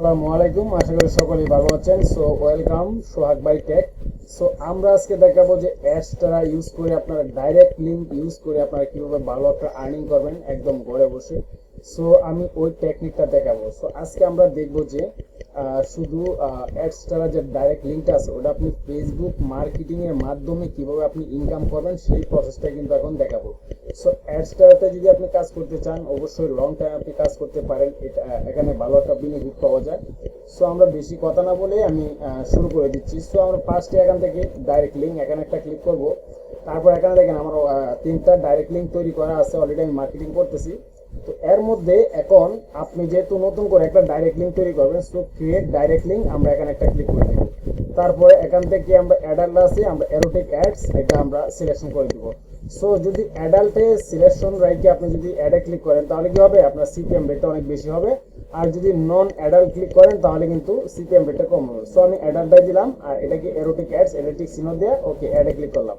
আসসালামু আলাইকুম, আশা করি সকলেই ভালো আছেন। So welcome Sohag by tech so আমরা আজকে দেখাবো যে অ্যাডসটা ইউজ করে আপনারা ডাইরেক্ট লিঙ্ক ইউজ করে আপনারা কীভাবে ভালো একটা আর্নিং করবেন, একদম ঘরে বসে। সো আমি ওই টেকনিকটা দেখাবো। সো আজকে আমরা দেখব যে শুধু অ্যাডসটারা যে ডাইরেক্ট লিঙ্কটা আছে, ওটা আপনি ফেসবুক মার্কেটিং এর মাধ্যমে কীভাবে আপনি ইনকাম করবেন, সেই প্রসেসটা কিন্তু এখন দেখাবো। সো অ্যাডসটাতে যদি আপনি কাজ করতে চান, অবশ্যই লং টাইম আপনি কাজ করতে পারেন। এটা, এখানে ভালো একটা বেনিফিট পাওয়া যায়। সো আমরা বেশি কথা না বলে আমি শুরু করে দিচ্ছি। সো আমরা ফার্স্টে এখান থেকে ডাইরেক্ট লিঙ্ক এখানে একটা ক্লিক করব। তারপর এখানে দেখেন আমার তিনটা ডাইরেক্ট লিঙ্ক তৈরি করা আছে। অলরেডি আমি মার্কেটিং করতেছি। তো এর মধ্যে এখন আপনি যেহেতু নতুন করে একটা ডাইরেক্ট লিঙ্ক তৈরি করবেন সো ক্রিয়েট ডাইরেক্ট লিঙ্ক আমরা এখানে একটা ক্লিক করে দেবো। তারপরে এখান থেকে আমরা অ্যাডাল্ট আছে, আমরা এরোটিক অ্যাডস এটা আমরা সিলেকশন করে দিব। সো যদি অ্যাডাল্টে সিলেকশন রাইটে আপনি যদি অ্যাডে ক্লিক করেন, তাহলে কি হবে? আপনার সিপিএম রেটটা অনেক বেশি হবে। আর যদি নন অ্যাডাল্ট ক্লিক করেন, তাহলে কিন্তু সিপিএম রেটটা কম হবে। সো আমি অ্যাডাল্টটাই দিলাম, আর এটাকে এরোটিক অ্যাডস এরোটিক সিনো দিয়ে? ওকে অ্যাডে ক্লিক করলাম।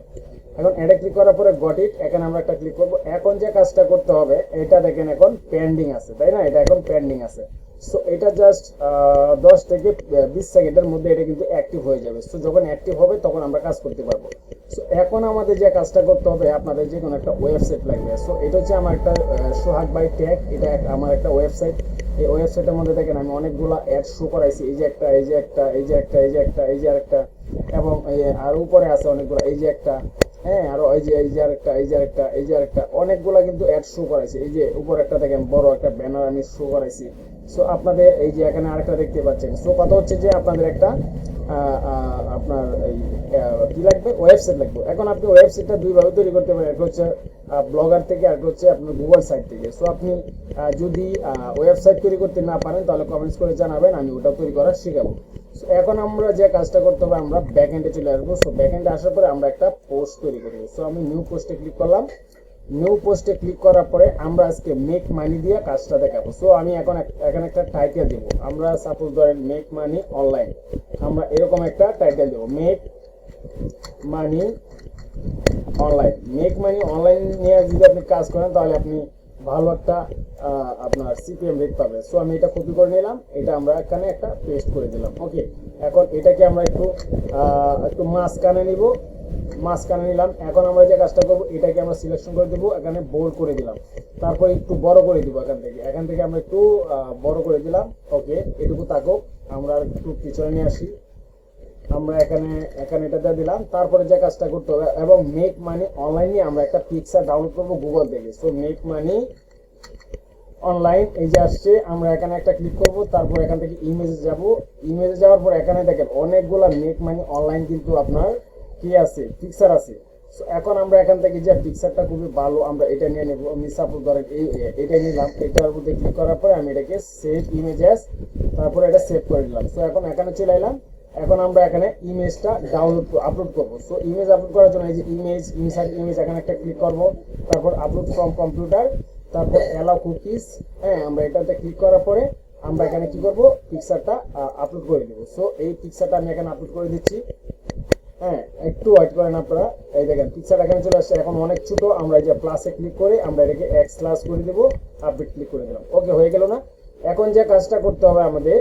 এখন অ্যাডে ক্লিক করার পরে গট ইট এখানে আমরা একটা ক্লিক করব। এখন যে কাজটা করতে হবে, এটা দেখেন এখন পেন্ডিং আছে, তাই না? এটা এখন পেন্ডিং আছে। সো এটা জাস্ট দশ থেকে বিশ সেকেন্ডের মধ্যে এটা কিন্তু অ্যাক্টিভ হয়ে যাবে সো যখন অ্যাক্টিভ হবে তখন আমরা কাজ করতে পারব সো এখন আমাদের যে কাজটা করতে হবে আপনাদের যে কোনো একটা ওয়েবসাইট লাগবে সো এটা হচ্ছে আমার একটা সোহাগ বাই ট্যাগ এটা আমার একটা ওয়েবসাইট এই ওয়েবসাইটের মধ্যে দেখেন আমি অনেকগুলো অ্যাড শো করাইছি এই যে একটা এই যে একটা এই যে একটা এই যে একটা এই যে আরেকটা এবং আর উপরে আছে অনেকগুলো এই যে একটা হ্যাঁ আরও এই যে এই যে আরেকটা এই যে আরেকটা এই যে আরেকটা অনেকগুলা কিন্তু অ্যাড শো করাইছি এই যে উপরে একটা দেখেন বড় একটা ব্যানার আমি শো করাইছি সো আপনাদের এই যে এখানে আরেকটা দেখতে পাচ্ছেন। সো কথা হচ্ছে যে আপনাদের একটা আপনার কি লাগবে? ওয়েবসাইট লাগবে। এখন আপনি ওয়েবসাইটটা দুইভাবে তৈরি করতে পারেন। একটা হচ্ছে ব্লগার থেকে আর হচ্ছে আপনার গুগল সাইট থেকে। সো আপনি যদি ওয়েবসাইট তৈরি করতে না পারেন, তাহলে কমেন্টস করে জানাবেন, আমি ওটা তৈরি করা শেখাবো। সো এখন আমরা যে কাজটা করতে হবে, আমরা ব্যাক এন্ডে চলে আসব। সো ব্যাক এন্ডে আসার পরে আমরা একটা পোস্ট তৈরি করব। সো আমি নিউ পোস্টে ক্লিক করলাম। নিউ পোস্টে ক্লিক করার পরে আমরা আজকে মেক মানি দিয়ে কাজটা দেখাবো। সো আমি এখন এখানে একটা টাইটেল দেবো। আমরা সাপোজ ধরেন মেক মানি অনলাইন আমরা এরকম একটা টাইটেল দেবো make money online make money online নিয়ে যদি আপনি কাজ করেন, তাহলে আপনি ভালো একটা আপনার সিপিএম রেট পাবে সো আমি এটা কপি করে নিলাম। এটা আমরা এখানে একটা পেস্ট করে দিলাম। ওকে এখন এটাকে আমরা একটু একটু মাঝখানে নিব। মাঝখানে নিলাম। এখন আমরা যে কাজটা করব, এটাকে আমরা সিলেকশন করে দেবো, এখানে বোল্ড করে দিলাম। তারপর একটু বড় করে দিব এখান থেকে। এখান থেকে আমরা একটু বড় করে দিলাম। ওকে, এটুকু থাকুক। আমরা একটু পিছনে নিয়ে আসি। আমরা এখানে এখানে এটা দিয়ে দিলাম। তারপরে যে কাজটা করতে হবে, এবং মেক মানি অনলাইনে আমরা একটা পিকচার ডাউনলোড করব গুগল থেকে। সো মেক মানি অনলাইন এই যে আসছে, আমরা এখানে একটা ক্লিক করব, তারপর এখান থেকে ইমেজে যাব। ইমেজে যাওয়ার পর এখানে দেখেন, অনেকগুলা মেক মানি অনলাইন কিন্তু আপনার কি আছে? পিকচার আছে। এখন আমরা এখান থেকে যে পিকচারটা খুবই ভালো, আমরা এটা নিয়ে নেব। আমি সাপোজ ধরেন, এই, এটা নিলাম। এটার মধ্যে ক্লিক করার পরে আমি এটাকে সেভ ইমেজেস তারপরে এটা সেভ করে দিলাম। সো এখন এখানে চলে এলাম। এখন আমরা এখানে ইমেজটা ডাউনলোড আপলোড করব। সো ইমেজ আপলোড করার জন্য এই যে ইমেজ ইনসার্ট ইমেজ এখানে একটা ক্লিক করব। তারপর আপলোড ফ্রম কম্পিউটার তারপর অ্যালাউ কুকিজ হ্যাঁ আমরা এটাতে ক্লিক করার পরে আমরা এখানে কি করব? পিকচারটা আপলোড করে দেবো সো এই পিকচারটা আমি এখানে আপলোড করে দিচ্ছি। হ্যাঁ একটু ওয়েট করেন আপনারা। এই দেখেন পিকচার এখানে চলে আসছে। এখন অনেক ছোট, আমরা এই যে প্লাসে ক্লিক করে আমরা এটাকে এক্স প্লাস করে দেবো আপডেট ক্লিক করে দিলাম। ওকে হয়ে গেল না? এখন যে কাজটা করতে হবে আমাদের,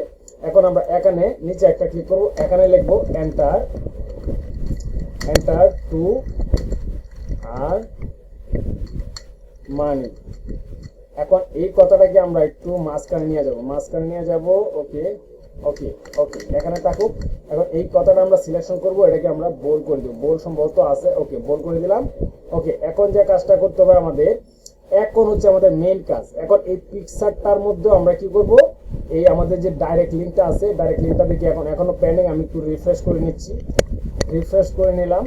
এখন আমরা এখানে নিচে একটা ক্লিক করব, এখানে লিখব enter enter to earn money এখন এই কথাটাকে আমরা একটু মাঝখানে নিয়ে যাব, মাঝখানে নিয়ে যাব ওকে ওকে ওকে এখানে থাকুক। এখন এই কথাটা আমরা সিলেকশন করব, এটাকে আমরা বোল করে দেবো। বোল সম্ভবত আছে। ওকে বোল করে দিলাম। ওকে এখন যে কাজটা করতে হবে আমাদের, এখন হচ্ছে আমাদের মেইন কাজ। এখন এই পিকচারটার মধ্যে আমরা কি করব? এই আমাদের যে ডাইরেক্ট লিঙ্কটা আছে ডাইরেক্ট লিঙ্কটা দেখি এখন। এখনও পেন্ডিং আমি একটু রিফ্রেশ করে নিচ্ছি। রিফ্রেশ করে নিলাম।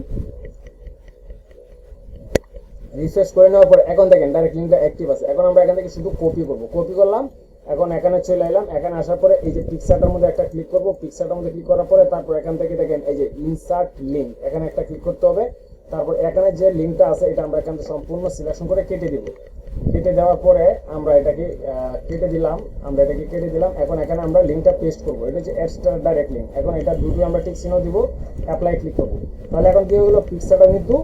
রিফ্রেশ করে নেওয়ার পর, এখন দেখেন ডাইরেক্ট লিঙ্কটা অ্যাক্টিভ আছে। এখন আমরা এখান থেকে শুধু কপি করব। কপি করলাম। এখন এখানে চলে এলাম। এখানে আসার পরে এই যে পিকচারটার মধ্যে একটা ক্লিক করব। পিকচারটার মধ্যে ক্লিক করার পরে তারপর এখান থেকে দেখেন এই যে ইনসার্ট লিঙ্ক এখানে একটা ক্লিক করতে হবে। তারপর এখানে যে লিঙ্কটা আছে, এটা আমরা এখান থেকে সম্পূর্ণ সিলেকশন করে কেটে দিব। কেটে দেওয়ার পরে আমরা এটাকে কেটে দিলাম। আমরা এটাকে কেটে দিলাম। এখন এখানে আমরা লিঙ্কটা পেস্ট করব। এটা হচ্ছে এক্সট্রা ডাইরেক্ট লিঙ্ক এখন এটা দুটো আমরা টিক চিহ্ন দিব অ্যাপ্লাই ক্লিক করব। তাহলে এখন কি হলো পিকচারটা কিন্তু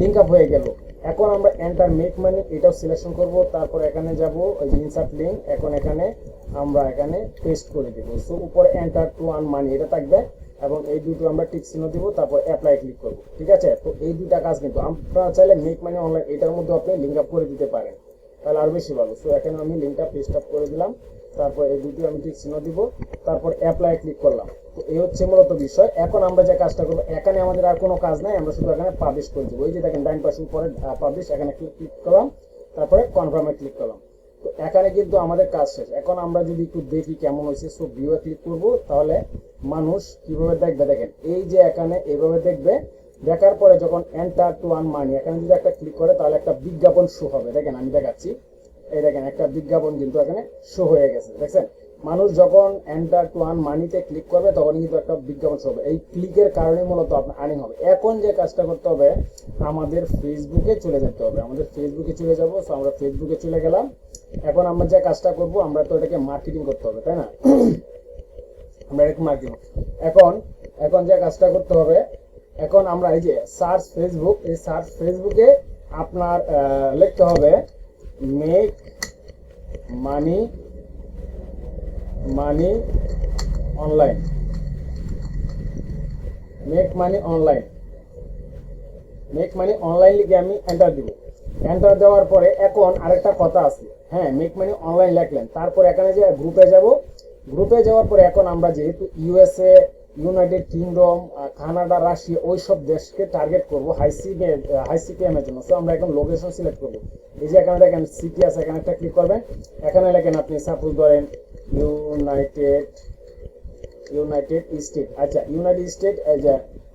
লিঙ্ক আপ হয়ে গেল। এখন আমরা এন্টার মেক মানি এটাও সিলেকশন করব, তারপর এখানে যাব, ওই যে ইনসার্ট লিঙ্ক এখন এখানে আমরা এখানে পেস্ট করে দেব। সো উপরে এন্টার টু আন মানি এটা থাকবে, এবং এই দুটো আমরা টিক চিহ্ন দিব, তারপর অ্যাপ্লাই ক্লিক করব, ঠিক আছে? তো এই দুটা কাজ কিন্তু আপনারা চাইলে মেক মানি অনলাইন এটার মধ্যে আপনি লিঙ্ক আপ করে দিতে পারেন, তাহলে আরও বেশি ভালো। সো এখানে আমি লিঙ্কটা পেস্ট আপ করে দিলাম। তারপর এই দুটো আমি টিক চিহ্ন দিব, তারপর অ্যাপ্লাই ক্লিক করলাম। তো এই হচ্ছে মূলত বিষয়। এখন আমরা যে কাজটা করব, এখানে আমাদের আর কোনো কাজ নাই, আমরা শুধু এখানে পাবলিশ করে দেবো। এই যে দেখেন নাইন পার্সেন্ট পরে পাবলিশ এখানে ক্লিক করলাম, তারপরে কনফার্মে ক্লিক করলাম। তো এখানে কিন্তু আমাদের কাজ শেষ। এখন আমরা যদি একটু দেখি কেমন হয়েছে সো ভিউয়ে ক্লিক করব, তাহলে মানুষ কীভাবে দেখবে? দেখেন, এই যে এখানে এইভাবে দেখবে, দেখার পরে যখন এন্টার টু আন মানি এখানে যদি একটা ক্লিক করে, তাহলে একটা বিজ্ঞাপন শো হবে। দেখেন, আমি দেখাচ্ছি। এই দেখেন, একটা বিজ্ঞাপন কিন্তু এখানে শো হয়ে গেছে, দেখছেন? মানুষ যখন এন্টার টু আন মানিতে ক্লিক করবে তখন কিন্তু একটা বিজ্ঞাপন শো হবে। এই ক্লিকের কারণে মূলত আপনার আর্নিং হবে। এখন যে কাজটা করতে হবে, আমাদের ফেসবুকে চলে যেতে হবে। আমাদের ফেসবুকে চলে যাব সো আমরা ফেসবুকে চলে গেলাম। এখন আমরা যে কাজটা করব, আমরা তো এটাকে মার্কেটিং করতে হবে, তাই না? আমরা এটাকে মার্কেটিং এখন এখন যে কাজটা করতে হবে, এখন আমরা এই যে সার্চ ফেসবুক এই সার্চ ফেসবুকে আপনার লিখতে হবে make money money online make money online make money online লিখে আমি এন্টার দিব। এন্টার দেওয়ার পরে এখন আরেকটা কথা আছে। হ্যাঁ মেক মানি অনলাইন লিখলেন। তারপর এখানে যে গ্রুপে যাব গ্রুপে যাওয়ার পরে এখন আমরা যেহেতু USA United Kingdom Canada Russia ওই সব দেশকে টার্গেট করব হাই সিপি হাই জন্য। সো আমরা এখন লোকেশন সিলেক্ট করব। এই যে এখানে দেখেন সিটি আছে, এখানে একটা ক্লিক করবেন। এখানে লেখেন আপনি সাপোজ ধরেন ইউনাইটেড ইউনাইটেড স্টেট আচ্ছা ইউনাইটেড স্টেট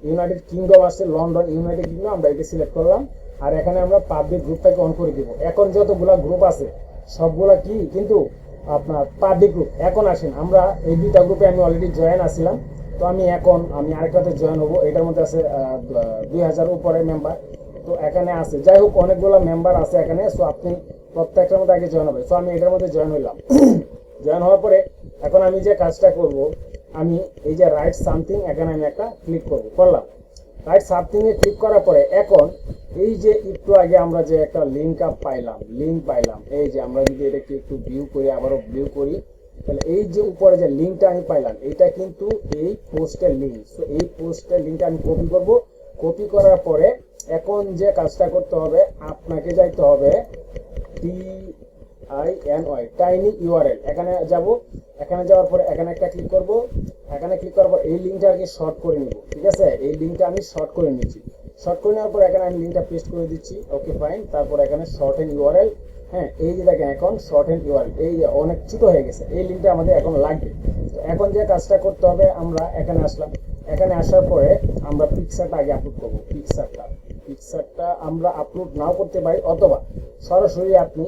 ইউনাইটেড কিংডম আছে লন্ডন ইউনাইটেড কিংডম আমরা এটা সিলেক্ট করলাম। আর এখানে আমরা পাবলিক গ্রুপটাকে অন করে দিব। এখন যতগুলা গ্রুপ আছে, সবগুলা কি? কিন্তু আপনার পাবলিক গ্রুপ এখন আসেন, আমরা এই দুইটা গ্রুপে আমি অলরেডি জয়েন আছিলাম। তো আমি এখন, আমি আরেকটাতে জয়েন হব। এটার মধ্যে আছে দুই হাজার উপরে মেম্বার তো এখানে আছে, যাই হোক, অনেকগুলো মেম্বার আছে এখানে সো আপনি প্রত্যেকটার মধ্যে আগে জয়েন হবে সো আমি এটার মধ্যে জয়েন হইলাম। জয়েন হওয়ার পরে এখন আমি যে কাজটা করব, আমি এই যে রাইট সামথিং এখানে আমি একটা ক্লিক করব। করলাম। রাইট সামথিং এ ক্লিক করার পরে এখন এই যে একটু আগে আমরা যে একটা লিঙ্ক আপ পাইলাম লিঙ্ক পাইলাম, এই যে আমরা যদি এটাকে একটু ভিউ করি, আবারও ভিউ করি তাহলে এই যে উপরে যে লিঙ্কটা আমি পাইলাম, এটা কিন্তু এই পোস্টের লিঙ্ক সো এই পোস্টের লিঙ্কটা আমি কপি করব। কপি করার পরে এখন যে কাজটা করতে হবে, আপনাকে যাইতে হবে T I N Y tiny URL এখানে যাব, এখানে যাওয়ার পরে এখানে একটা ক্লিক করব। এখানে ক্লিক করার পর এই লিঙ্কটা আর কি শর্ট করে নিব, ঠিক আছে? এই লিঙ্কটা আমি শর্ট করে নিচ্ছি। শর্ট করে নেওয়ার পর এখানে আমি লিঙ্কটা পেস্ট করে দিচ্ছি। ওকে ফাইন তারপর এখানে শর্ট এন্ড ইউআরএল হ্যাঁ এই যে দেখেন, এখন শর্ট এন্ড ইউআরএল এই যে অনেক ছোট হয়ে গেছে, এই লিঙ্কটা আমাদের এখন লাগবে। তো এখন যে কাজটা করতে হবে, আমরা এখানে আসলাম। এখানে আসার পরে আমরা পিকচারটা আগে আপলোড করব পিকচারটা পিকচারটা আমরা আপলোড নাও করতে পারি, অথবা সরাসরি আপনি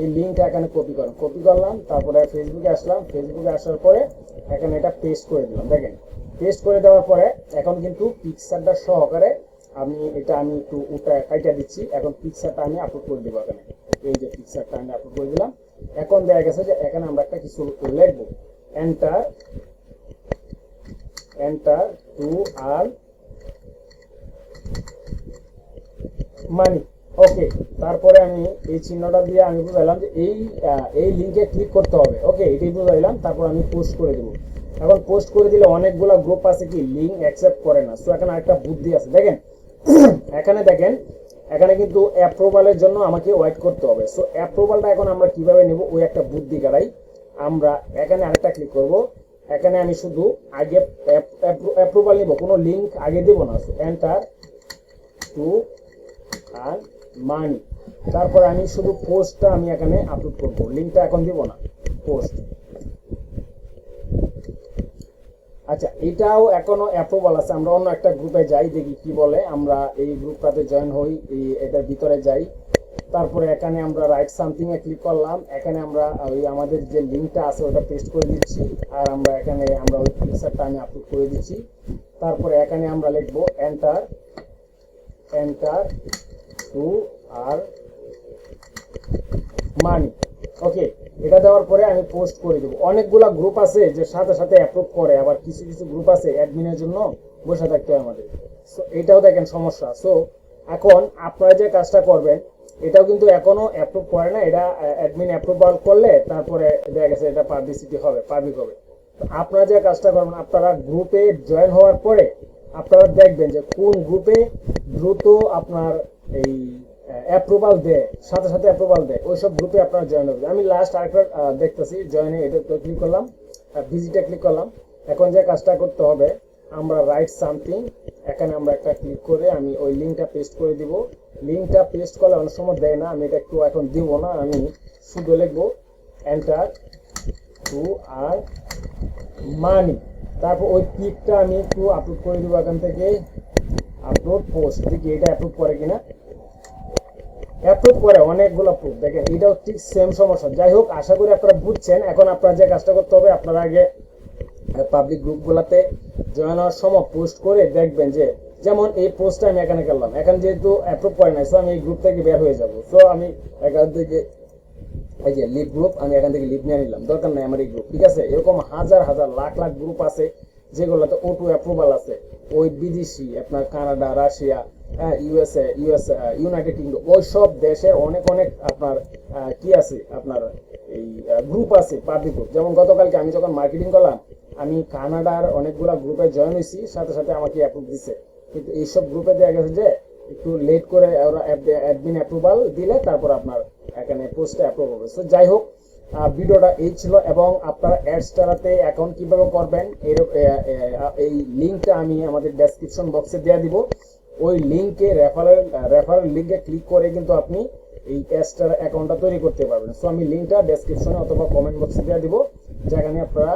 এই লিঙ্কটা এখানে কপি করেন। কপি করলাম, তারপরে ফেসবুকে আসলাম। ফেসবুকে আসার পরে এখানে এটা পেস্ট করে দিলাম। দেখেন পেস্ট করে দেওয়ার পরে এখন কিন্তু পিকচারটা সহকারে আমি, এটা আমি একটু উঠা কাইটা দিচ্ছি। এখন পিকচারটা আমি আপলোড করে দেবো এখানে। এই যে পিকচারটা আমি আপলোড করে দিলাম। এখন দেখা গেছে যে এখানে আমরা একটা কিছু লিখব। Enter enter to earn money okay তারপরে আমি এই চিহ্নটা দিয়ে আমি বুঝাইলাম যে এই এই লিঙ্কে ক্লিক করতে হবে। ওকে এটাই বুঝাইলাম, তারপর আমি পোস্ট করে দেবো। এখন পোস্ট করে দিলে অনেকগুলা গ্রুপ আছে কি লিঙ্ক অ্যাকসেপ্ট করে না। সো এখানে একটা বুদ্ধি আছে। দেখেন, এখানে দেখেন এখানে কিন্তু অ্যাপ্রুভালের জন্য আমাকে ওয়েট করতে হবে। সো অ্যাপ্রুভালটা এখন আমরা কীভাবে নেব? ওই একটা বুদ্ধি গাড়াই আমরা এখানে আরেকটা ক্লিক করব। এখানে আমি শুধু আগে অ্যাপ্রুভাল নিব। কোনো লিঙ্ক আগে দেব না। এন্টার টু আর মানি তারপর আমি শুধু পোস্টটা আমি এখানে আপলোড করব। লিঙ্কটা এখন দিব না। পোস্ট আচ্ছা এটাও এখনও অ্যাপ্রুভাল আছে। আমরা অন্য একটা গ্রুপে যাই, দেখি কি বলে। আমরা এই গ্রুপটাতে জয়েন হই, এই এটার ভিতরে যাই। তারপরে এখানে আমরা রাইট সামথিং এ ক্লিক করলাম। এখানে আমরা ওই আমাদের যে লিঙ্কটা আছে, ওটা পেস্ট করে দিচ্ছি। আর আমরা এখানে, আমরা ওই পিকচারটা আমি আপলোড করে দিচ্ছি। তারপরে এখানে আমরা লিখব enter enter to earn money okay এটা দেওয়ার পরে আমি পোস্ট করে দেবো। অনেকগুলা গ্রুপ আছে যে সাথে সাথে অ্যাপ্রুভ করে, আবার কিছু কিছু গ্রুপ আছে অ্যাডমিনের জন্য বসে থাকতে হয় আমাদের। সো এটাও দেখেন সমস্যা। সো এখন আপনারা যে কাজটা করবেন, এটাও কিন্তু এখনও অ্যাপ্রুভ করে না। এটা অ্যাডমিন অ্যাপ্রুভাল করলে তারপরে দেখা গেছে এটা পাবলিসিটি হবে পাবলিক হবে। তো আপনারা যে কাজটা করবেন, আপনারা গ্রুপে জয়েন হওয়ার পরে আপনারা দেখবেন যে কোন গ্রুপে দ্রুত আপনার এই অ্যাপ্রুভাল দেয় সাথে সাথে অ্যাপ্রুভাল দেয়। ওইসব গ্রুপে আপনারা জয়েন হবে। আমি লাস্ট আরেকটা আহ, দেখতেছি জয়েনে এটা ক্লিক করলাম ভিজিটে ক্লিক করলাম। এখন যে কাজটা করতে হবে আমরা রাইট সামথিং এখানে আমরা একটা ক্লিক করে আমি ওই লিঙ্কটা পেস্ট করে দিব। লিঙ্কটা পেস্ট করলে অনেক সময় দেয় না আমি এটা একটু এখন দিব না আমি শুধু লিখব এন্টার টু আর মানি তারপর ওই পিকটা আমি একটু আপলোড করে দেবো এখান থেকে আপলোড পোস্ট দেখি এটা অ্যাপ্রুভ করে কিনা। অ্যাপ্রুভ করে অনেকগুলো প্রুফ দেখেন, এটাও ঠিক সেম সমস্যা। যাই হোক, আশা করি আপনারা বুঝছেন। এখন আপনারা যে কাজটা করতে হবে, আপনারা আগে পাবলিক গ্রুপগুলোতে জয়েন হওয়ার সময় পোস্ট করে দেখবেন যে, যেমন এই পোস্টটা আমি এখানে করলাম। এখানে যেহেতু অ্যাপ্রুভ করে নাই সো আমি এই গ্রুপ থেকে বের হয়ে যাব। সো আমি এখান থেকে, এই যে লিভ গ্রুপ আমি এখান থেকে লিভ নিয়ে নিলাম। দরকার নাই আমার এই গ্রুপ ঠিক আছে? এরকম হাজার হাজার, লাখ লাখ গ্রুপ আছে, যেগুলোতে ওটু অ্যাপ্রুভাল আছে। ওই বিদেশি, আপনার Canada, Russia USA US United Kingdom ওই সব দেশের অনেক অনেক আপনার কি আছে আপনার, এই গ্রুপ আছে পাবলিক গ্রুপ যেমন গতকালকে আমি যখন মার্কেটিং করলাম, আমি কানাডার অনেকগুলা গ্রুপে জয়েন হয়েছি, সাথে সাথে আমাকে অ্যাপ্রুভ দিছে। কিন্তু এইসব গ্রুপে দেখা গেছে যে, একটু লেট করে ওরা অ্যাডমিন অ্যাপ্রুভাল দিলে তারপর আপনার এখানে পোস্টে অ্যাপ্রুভ হবে। সো যাই হোক ভিডিওটা এই ছিল এবং আপনারা অ্যাডস্টারাতে অ্যাকাউন্ট কীভাবে করবেন এই লিঙ্কটা আমি আমাদের ডেসক্রিপশন বক্সে দেওয়া দিব। ওই লিঙ্কে রেফারেল রেফারেল লিঙ্কে ক্লিক করে কিন্তু আপনি এই ক্যাশটার অ্যাকাউন্টটা তৈরি করতে পারবেন। সো আমি লিঙ্কটা ডেসক্রিপশনে অথবা কমেন্ট বক্সে দেওয়া দিব। যেখানে আপনারা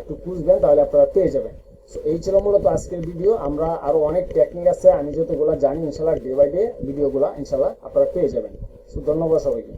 একটু খুঁজবেন, তাহলে আপনারা পেয়ে যাবেন। সো এই ছিল মূলত আজকের ভিডিও আমরা আরও অনেক টেকনিক আছে। আমি যতগুলো জানি ইনশাল্লাহ ডে বাই ডে ভিডিওগুলো ইনশাল্লাহ আপনারা পেয়ে যাবেন। সো ধন্যবাদ সবাইকে।